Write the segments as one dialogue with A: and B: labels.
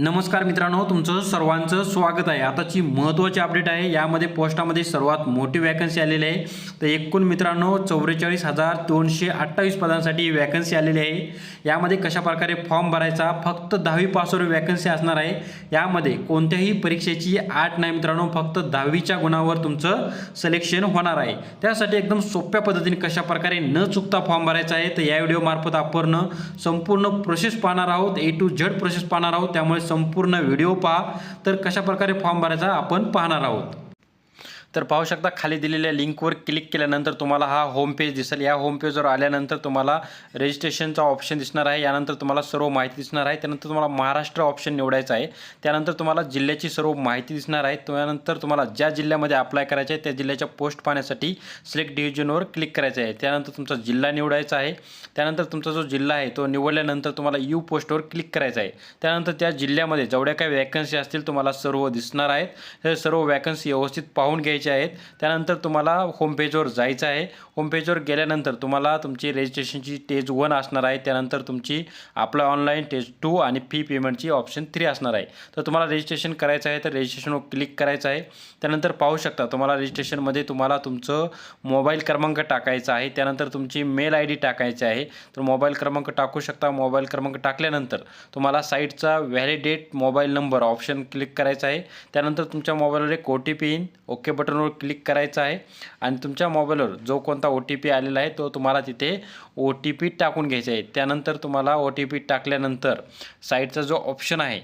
A: नमस्कार मित्रांनो तुमचं सर्वांचं स्वागत आहे. आताची महत्त्वाची अपडेट आहे. यामध्ये पोस्टामध्ये सर्वात मोठी वॅकन्सी आलेली आहे. तर एकूण मित्रांनो चौवेचाळीस हजार दोनशे अठ्ठावीस पदांसाठी वॅकन्सी आलेली आहे. यामध्ये कशा प्रकारे फॉर्म भरायचा? फक्त दहावी पासवर वॅकन्सी असणार आहे. यामध्ये कोणत्याही परीक्षेची आठ नाही मित्रांनो फक्त दहावीच्या गुणावर तुमचं सिलेक्शन होणार आहे. त्यासाठी एकदम सोप्या पद्धतीने कशा प्रकारे न चुकता फॉर्म भरायचा आहे तर या व्हिडिओमार्फत आपण संपूर्ण प्रोसेस पाहणार आहोत. ए टू झेड प्रोसेस पाहणार आहोत. त्यामुळे संपूर्ण व्हिडिओ पहा. तर कशा प्रकारे फॉर्म भरायचा आपण पाहणार आहोत. तर पाहू शकता खाली दिलेल्या लिंकवर क्लिक केल्यानंतर तुम्हाला हा होम पेज दिसेल. या होम पेजवर आल्यानंतर तुम्हाला रजिस्ट्रेशनचा ऑप्शन दिसणार आहे. यानंतर तुम्हाला सर्व माहिती दिसणार आहे. त्यानंतर तुम्हाला महाराष्ट्र ऑप्शन निवडायचा आहे. त्यानंतर तुम्हाला जिल्ह्याची सर्व माहिती दिसणार आहे. त्यानंतर तुम्हाला ज्या जिल्ह्यामध्ये अप्लाय करायचं आहे त्या जिल्ह्याच्या पोस्ट पाहण्यासाठी सिलेक्ट डिव्हिजनवर क्लिक करायचं आहे. त्यानंतर तुमचा जिल्हा निवडायचा आहे. त्यानंतर तुमचा जो जिल्हा आहे तो निवडल्यानंतर तुम्हाला यू पोस्टवर क्लिक करायचा आहे. त्यानंतर त्या जिल्ह्यामध्ये जेवढ्या काही वॅकन्सी असतील तुम्हाला सर्व दिसणार आहेत. हे सर्व वॅकन्सी व्यवस्थित पाहून घ्यायची आहेत. त्यानंतर तुम्हाला होमपेजवर जायचं आहे. होमपेजवर गेल्यानंतर तुम्हाला तुमची रजिस्ट्रेशनची टेज वन असणार आहे. त्यानंतर तुमची आपलं ऑनलाईन टेज टू आणि फी पेमेंटची ऑप्शन थ्री असणार आहे. तर तुम्हाला रजिस्ट्रेशन करायचं आहे तर रजिस्ट्रेशनवर क्लिक करायचं आहे. त्यानंतर पाहू शकता तुम्हाला रजिस्ट्रेशनमध्ये तुम्हाला तुमचं मोबाईल क्रमांक टाकायचा आहे. त्यानंतर तुमची मेल आय डी टाकायची आहे. तर मोबाईल क्रमांक टाकू शकता. मोबाईल क्रमांक टाकल्यानंतर तुम्हाला साईटचा validate mobile number option click करायचा आहे. त्यानंतर तुमच्या मोबाईलवर एक ओ टी पी येईन ओके बटनवर क्लिक करायचं आहे. आणि तुमच्या मोबाईलवर जो कोणता ओ टी पी आलेला आहे तो तुम्हाला तिथे ओ टी पी टाकून घ्यायचा आहे. त्यानंतर तुम्हाला ओ टी पी टाकल्यानंतर साईडचा जो ऑप्शन आहे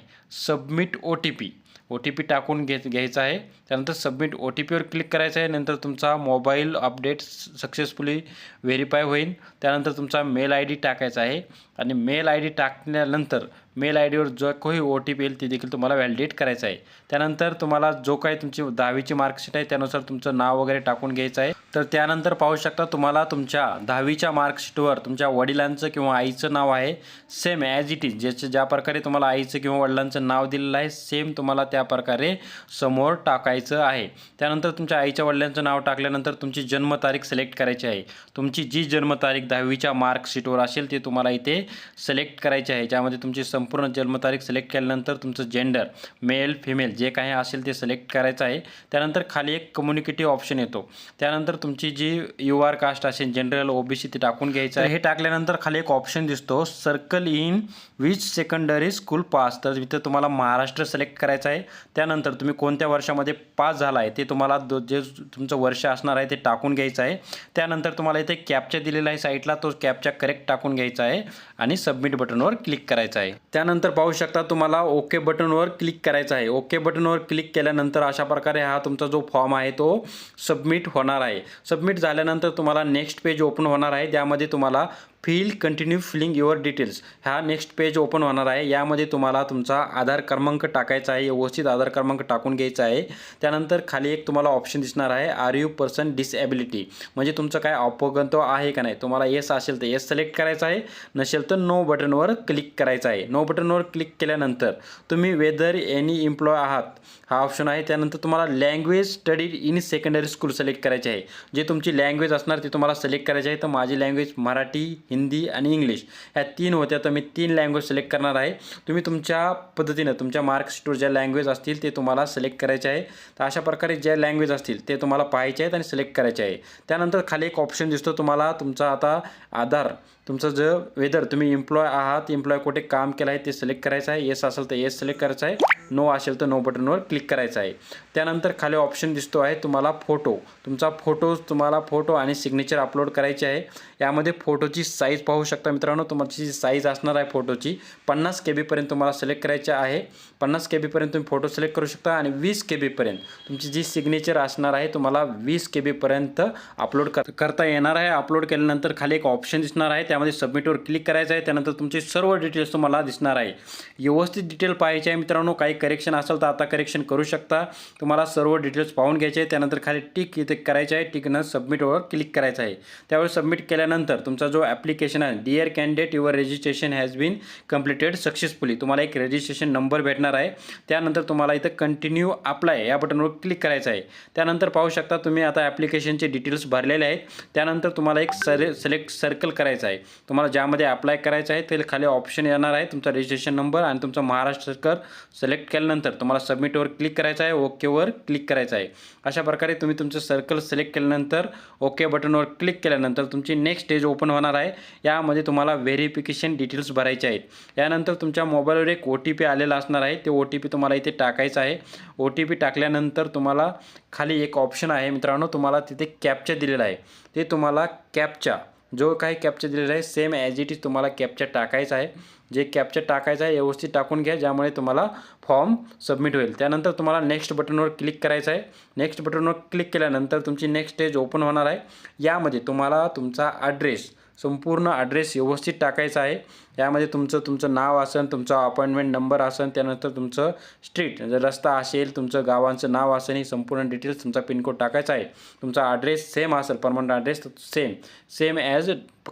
A: submit O T P O T P टाकून घे घ्यायचा आहे. त्यानंतर सबमिट ओ टी पीवर क्लिक करायचं आहे. नंतर तुमचा मोबाईल अपडेट सक्सेसफुली व्हेरीफाय होईल. त्यानंतर तुमचा मेल आय डी टाकायचा आहे. आणि मेल आय डी टाकल्यानंतर मेल आय डीवर जो काही ओ टी पी येईल ते देखील तुम्हाला व्हॅलिडेट करायचं आहे. त्यानंतर तुम्हाला जो काही तुमची दहावीची मार्कशीट आहे त्यानुसार तुमचं नाव वगैरे टाकून घ्यायचं आहे. तर त्यानंतर पाहू शकता तुम्हाला तुमच्या दहावीच्या मार्कशीटवर तुमच्या वडिलांचं किंवा आईचं नाव आहे सेम ॲज इट इज ज्याच्या ज्या प्रकारे तुम्हाला आईचं किंवा वडिलांचं नाव दिलेलं आहे सेम तुम्हाला त्या प्रकारे समोर टाकायचं आहे. त्यानंतर तुमच्या आईच्या वडिलांचं नाव टाकल्यानंतर तुमची जन्मतारीख सिलेक्ट करायची आहे. तुमची जी जन्मतारीख दहावीच्या मार्कशीटवर असेल ती तुम्हाला इथे सिलेक्ट करायची आहे. ज्यामध्ये तुमची संपूर्ण जन्मतारीख सिलेक्ट केल्यानंतर तुमचं जेंडर मेल फिमेल जे काही असेल ते सिलेक्ट करायचं आहे. त्यानंतर खाली एक कम्युनिकेटिव्ह ऑप्शन येतो. त्यानंतर तुमची जी यू आर कास्ट असेल जनरल ओबीसी ते टाकून घ्यायचं आहे. हे टाकल्यानंतर खाली एक ऑप्शन दिसतो circle in which secondary school pass तर इथं तुम्हाला महाराष्ट्र सिलेक्ट करायचं आहे. त्यानंतर तुम्ही कोणत्या वर्षामध्ये पास झाला आहे ते तुम्हाला दो जे तुमचं वर्ष असणार आहे ते टाकून घ्यायचं आहे. त्यानंतर तुम्हाला इथे कॅपचा दिलेला आहे साईटला तो कॅपचा करेक्ट टाकून घ्यायचा आहे आणि सबमिट बटनवर क्लिक करायचं आहे. त्यानंतर पाहू शकता तुम्हाला ओके बटनवर क्लिक करायचं आहे. ओके बटनवर क्लिक केल्यानंतर अशा प्रकारे हा तुमचा जो फॉर्म आहे तो सबमिट होणार आहे. सबमिट झाल्यानंतर तुम्हाला नेक्स्ट पेज ओपन होणार आहे. त्यामध्ये तुम्हाला fill continue filling your details हा नेक्स्ट पेज ओपन होणार आहे. यामध्ये तुम्हाला तुमचा आधार क्रमांक टाकायचा आहे व्यवस्थित आधार क्रमांक टाकून घ्यायचा आहे. त्यानंतर खाली एक तुम्हाला ऑप्शन दिसणार आहे आर यू पर्सन डिसॅबिलिटी म्हणजे तुमचं काय अपंगत्व आहे का नाही? तुम्हाला येस असेल तर येस सिलेक्ट करायचं आहे. नसेल तर नो बटनवर क्लिक करायचं आहे. नो बटनवर क्लिक केल्यानंतर तुम्ही वेदर एनी एम्प्लॉय आहात हा ऑप्शन आहे. त्यानंतर तुम्हाला language studied in secondary school select करायचे आहे. जे तुमची लँग्वेज असणार ती तुम्हाला सिलेक्ट करायची आहे. तर माझी लँग्वेज मराठी हिंदी आणि इंग्लिश. ह्या तीन होत्या. तर मी तीन लँग्वेज सिलेक्ट करणार आहे. तुम्ही तुमच्या पद्धतीनं तुमच्या मार्कशीटवर ज्या लँग्वेज असतील ते तुम्हाला सिलेक्ट करायचे आहे. तर अशा प्रकारे ज्या लँग्वेज असतील ते तुम्हाला पाहायचे आहेत आणि सिलेक्ट करायचे आहे. त्यानंतर खाली एक ऑप्शन दिसतो तुम्हाला. तुमचा आता आधार तुमचं जर वेदर तुम्ही एम्प्लॉय आहात एम्प्लॉय कुठे काम केलं आहे ते सिलेक्ट करायचं आहे. येस असेल तर येस सिलेक्ट करायचं आहे. नो असेल तर नो बटनवर क्लिक करायचं आहे. त्यानंतर खाली ऑप्शन दिसतो आहे तुम्हाला फोटो तुमचा फोटो तुम्हाला फोटो आणि सिग्नेचर अपलोड करायचे आहे. यामध्ये फोटोची साईज पाहू शकता मित्रांनो. तुमची साईज असणार आहे फोटोची पन्नास के बीपर्यंत तुम्हाला सिलेक्ट करायचे आहे. पन्नास के बीपर्यंत तुम्ही फोटो सिलेक्ट करू शकता आणि वीस के बीपर्यंत तुमची जी सिग्नेचर असणार आहे तुम्हाला वीस के बीपर्यंत अपलोड कर करता येणार आहे. अपलोड केल्यानंतर खाली एक ऑप्शन दिसणार आहे. त्यामध्ये सबमिटवर क्लिक करायचं आहे. त्यानंतर तुमचे सर्व डिटेल्स तुम्हाला दिसणार आहे. व्यवस्थित डिटेल पाहायचे आहे मित्रांनो. काही करेक्शन असेल तर आता करेक्शन करू शकता. तुम्हाला सर्व डिटेल्स पाहून घ्यायचे आहे. त्यानंतर खाली टिक इथे करायचे आहे. टिकनं सबमिटवर क्लिक करायचं आहे. त्यावेळी सबमिट केल्यानंतर तुमचा जो ॲप्लिकेशन आहे dear candidate your registration has been completed successfully तुम्हाला एक रजिस्ट्रेशन नंबर भेटणार आहे. त्यानंतर तुम्हाला इथं कंटिन्यू अप्लाय या बटनवर क्लिक करायचं आहे. त्यानंतर पाहू शकता तुम्ही आता ॲप्लिकेशनचे डिटेल्स भरलेले आहेत. त्यानंतर तुम्हाला एक सर सिलेक्ट सर्कल करायचं आहे. तुम्हाला ज्यामध्ये अप्लाय करायचं आहे ते खाली ऑप्शन येणार आहे. तुमचा रजिस्ट्रेशन नंबर आणि तुमचा महाराष्ट्र सरकार सिलेक्ट केल्यानंतर तुम्हाला सबमिटवर क्लिक करायचं आहे ओकेवर क्लिक करायचं आहे. अशा प्रकारे तुम्ही तुमचं सर्कल सिलेक्ट केल्यानंतर ओके बटनवर क्लिक केल्यानंतर तुमची नेक्स्ट स्टेज ओपन होणार आहे. यामध्ये तुम्हाला व्हेरिफिकेशन डिटेल्स भरायचे आहेत. यानंतर तुमच्या मोबाईलवर एक ओ टी पी आलेला असणार आहे. ते ओ टी पी तुम्हाला इथे टाकायचं आहे. ओ टी पी टाकल्यानंतर तुम्हाला खाली एक ऑप्शन आहे मित्रांनो तुम्हाला तिथे कॅपचा दिलेला आहे. ते तुम्हाला कॅपचा जो काही कॅप्चर दिलेला आहे सेम ॲज इट इज तुम्हाला कॅप्चर टाकायचा आहे. जे कॅप्चर टाकायचं आहे व्यवस्थित टाकून घ्या ज्यामुळे तुम्हाला फॉर्म सबमिट होईल. त्यानंतर तुम्हाला नेक्स्ट बटनवर क्लिक करायचं आहे. नेक्स्ट बटनवर क्लिक केल्यानंतर तुमची नेक्स्ट स्टेज ओपन होणार आहे. यामध्ये तुम्हाला तुमचा ॲड्रेस संपूर्ण ॲड्रेस व्यवस्थित टाकायचा आहे. यामध्ये तुमचं तुमचं नाव असेल तुमचा अपॉइंटमेंट नंबर असेल त्यानंतर तुमचं स्ट्रीट जर रस्ता असेल तुमचं गावांचं नाव असेल ही संपूर्ण डिटेल्स तुमचा पिनकोड टाकायचा आहे. तुमचा ॲड्रेस सेम असेल permanent address same same as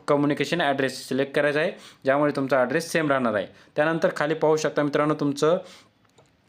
A: communication address select करायचा आहे ज्यामुळे तुमचा ॲड्रेस सेम राहणार आहे. त्यानंतर खाली पाहू शकता मित्रांनो तुमचं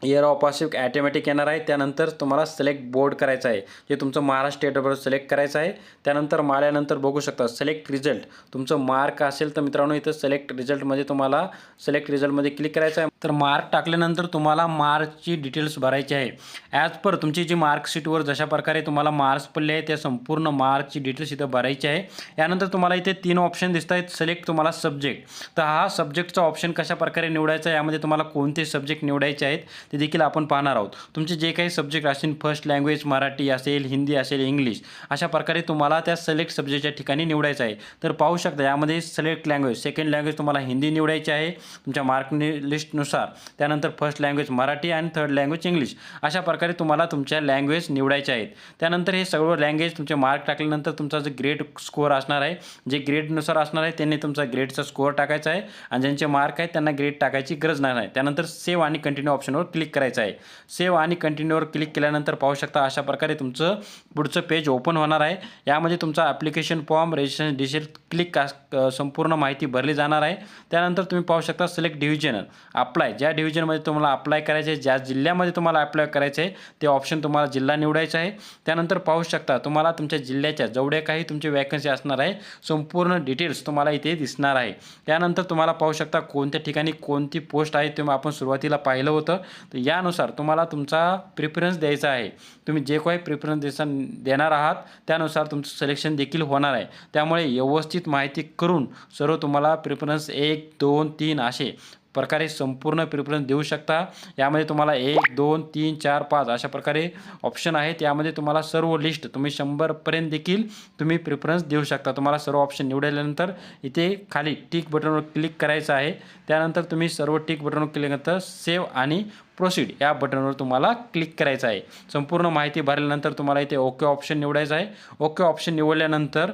A: इयर ऑफ पासिक ॲटोमॅटिक येणार आहे. त्यानंतर तुम्हाला सिलेक्ट बोर्ड करायचं आहे. जे तुमचं महाराष्ट्र स्टेट सिलेक्ट करायचं आहे. त्यानंतर माल्यानंतर बघू शकता सिलेक्ट रिझल्ट तुमचं मार्क असेल तर मित्रांनो इथं सिलेक्ट रिझल्टमध्ये तुम्हाला सिलेक्ट रिझल्टमध्ये क्लिक करायचं आहे. तर मार्क टाकल्यानंतर तुम्हाला मार्कची डिटेल्स भरायची आहे. ॲज पर तुमची जी मार्कशीटवर जशा प्रकारे तुम्हाला मार्क्स पडले आहे त्या संपूर्ण मार्कची डिटेल्स इथं भरायची आहे. यानंतर तुम्हाला इथे तीन ऑप्शन दिसत आहेत सिलेक्ट तुम्हाला सब्जेक्ट तर हा सब्जेक्टचा ऑप्शन कशा प्रकारे निवडायचा आहे? यामध्ये तुम्हाला कोणते सब्जेक्ट निवडायचे आहेत? ते देखील आपण पाहणार आहोत. तुमचे जे काही सब्जेक्ट असतील फर्स्ट लँग्वेज मराठी असेल हिंदी असेल इंग्लिश अशा प्रकारे तुम्हाला त्या सिलेक्ट सब्जेक्टच्या ठिकाणी निवडायचं आहे. तर पाहू शकता यामध्ये सिलेक्ट लँग्वेज सेकंड लँग्वेज तुम्हाला हिंदी निवडायची आहे. तुमच्या मार्क लिस्टनुसार त्यानंतर फर्स्ट लँग्वेज मराठी आणि थर्ड लँग्वेज इंग्लिश अशा प्रकारे तुम्हाला तुमच्या लँग्वेज निवडायचे आहेत. त्यानंतर हे सगळं लँग्वेज तुमचे मार्क टाकल्यानंतर तुमचा जो ग्रेड स्कोअर असणार आहे जे ग्रेडनुसार असणार आहे त्यांनी तुमचा ग्रेडचा स्कोअर टाकायचा आहे. आणि ज्यांचे मार्क आहेत त्यांना ग्रेड टाकायची गरज नाही. त्यानंतर सेव्ह आणि कंटिन्यू ऑप्शनवर क्लिक करायचं आहे. सेव्ह आणि कंटिन्यूवर क्लिक केल्यानंतर पाहू शकता अशा प्रकारे तुमचं पुढचं पेज ओपन होणार आहे. यामध्ये तुमचा application form registration detail click का संपूर्ण माहिती भरली जाणार आहे. त्यानंतर तुम्ही पाहू शकता सिलेक्ट डिव्हिजन अप्लाय ज्या डिव्हिजनमध्ये तुम्हाला अप्लाय करायचे आहे ज्या जिल्ह्यामध्ये तुम्हाला अप्लाय करायचं आहे ते ऑप्शन तुम्हाला जिल्हा निवडायचा आहे. त्यानंतर पाहू शकता तुम्हाला तुमच्या जिल्ह्याच्या जेवढ्या काही तुमची वॅकन्सी असणार आहे संपूर्ण डिटेल्स तुम्हाला इथे दिसणार आहे. त्यानंतर तुम्हाला पाहू शकता कोणत्या ठिकाणी कोणती पोस्ट आहे ते आपण सुरुवातीला पाहिलं होतं. तर यानुसार तुम्हाला तुमचा प्रिफरन्स द्यायचा आहे. तुम्ही जे काही प्रिफरन्स देसा देणार आहात त्यानुसार तुमचं सिलेक्शन देखील होणार आहे. त्यामुळे व्यवस्थित माहिती करून सर्व तुम्हाला प्रिफरन्स एक दोन तीन असे प्रकारे संपूर्ण प्रिफरन्स देऊ शकता. यामध्ये तुम्हाला एक दोन तीन चार पाच अशा प्रकारे ऑप्शन आहेत. यामध्ये तुम्हाला सर्व लिस्ट तुम्ही शंभरपर्यंत देखील तुम्ही प्रिफरन्स देऊ शकता. तुम्हाला सर्व ऑप्शन निवडल्यानंतर इथे खाली टिक बटनवर क्लिक करायचं आहे. त्यानंतर तुम्ही सर्व टिक बटनवर क्लिक नंतर सेव्ह आणि प्रोसीड या बटनवर तुम्हाला क्लिक करायचं आहे. संपूर्ण माहिती भरल्यानंतर तुम्हाला इथे ओके ऑप्शन निवडायचं आहे. ओके ऑप्शन निवडल्यानंतर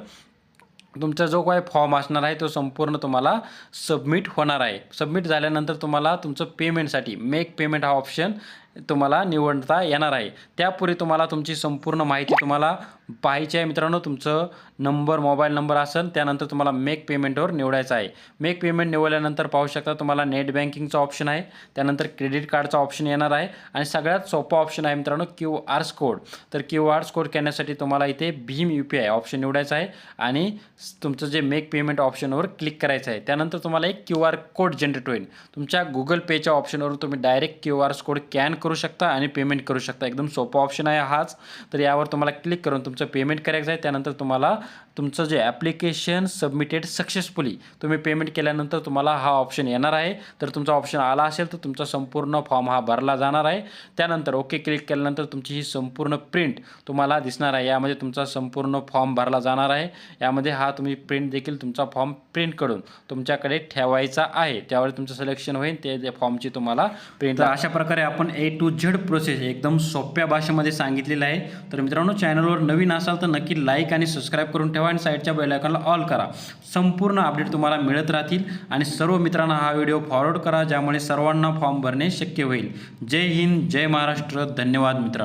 A: तुमचा जो काही फॉर्म असणार आहे तो संपूर्ण तुम्हाला सबमिट होणार आहे. सबमिट झाल्यानंतर तुम्हाला तुमचं पेमेंटसाठी मेक पेमेंट हा ऑप्शन तुम्हाला निवडता येणार आहे. त्यापूर्वी तुम्हाला तुमची संपूर्ण माहिती तुम्हाला पाहायची आहे मित्रांनो. तुमचं नंबर मोबाईल नंबर असेल त्यानंतर तुम्हाला मेक पेमेंटवर निवडायचं आहे. मेक पेमेंट निवडल्यानंतर पाहू शकता तुम्हाला नेट बँकिंगचा ऑप्शन आहे. त्यानंतर क्रेडिट कार्डचा ऑप्शन येणार आहे. आणि सगळ्यात सोपा ऑप्शन आहे मित्रांनो क्यू आर कोड तर क्यू आर कोड करण्यासाठी तुम्हाला इथे भीम यू पी आय ऑप्शन निवडायचं आहे. आणि तुमचं जे मेक पेमेंट ऑप्शनवर क्लिक करायचं आहे. त्यानंतर तुम्हाला एक क्यू आर कोड जनरेट होईल. तुमच्या गुगल पेच्या ऑप्शनवर तुम्ही direct Q R code scan करू शकता आणि पेमेंट करू शकता. एकदम सोपा ऑप्शन आहे हाच. तर यावर तुम्हाला क्लिक करून तुमचं पेमेंट करायचं आहे त्यानंतर तुम्हाला तुमचं जे ॲप्लिकेशन सबमिटेड सक्सेसफुली तुम्ही पेमेंट केल्यानंतर तुम्हाला हा ऑप्शन येणार आहे. तर तुमचा ऑप्शन आला असेल तर तुमचा संपूर्ण फॉर्म हा भरला जाणार आहे. त्यानंतर ओके क्लिक केल्यानंतर तुमची ही संपूर्ण प्रिंट तुम्हाला दिसणार आहे. यामध्ये तुमचा संपूर्ण फॉर्म भरला जाणार आहे. यामध्ये हा तुम्ही प्रिंट देखील तुमचा फॉर्म प्रिंट करून तुमच्याकडे ठेवायचा आहे. त्यावर तुमचं सिलेक्शन होईल. ते फॉर्मची तुम्हाला प्रिंट तर अशा प्रकारे आपण ए टू झेड प्रोसेस एकदम सोप्या भाषेमध्ये सांगितलेलं आहे. तर मित्रांनो चॅनलवर नवीन असाल तर नक्की लाईक आणि सबस्क्राईब करून ठेवा. लेफ्ट साईडच्या बेलायकॉनला ऑल करा. संपूर्ण अपडेट तुम्हाला मिळत राहतील आणि सर्व मित्रांना हा व्हिडिओ फॉरवर्ड करा ज्यामुळे सर्वांना फॉर्म भरणे शक्य होईल. जय हिंद जय महाराष्ट्र. धन्यवाद मित्रांनो.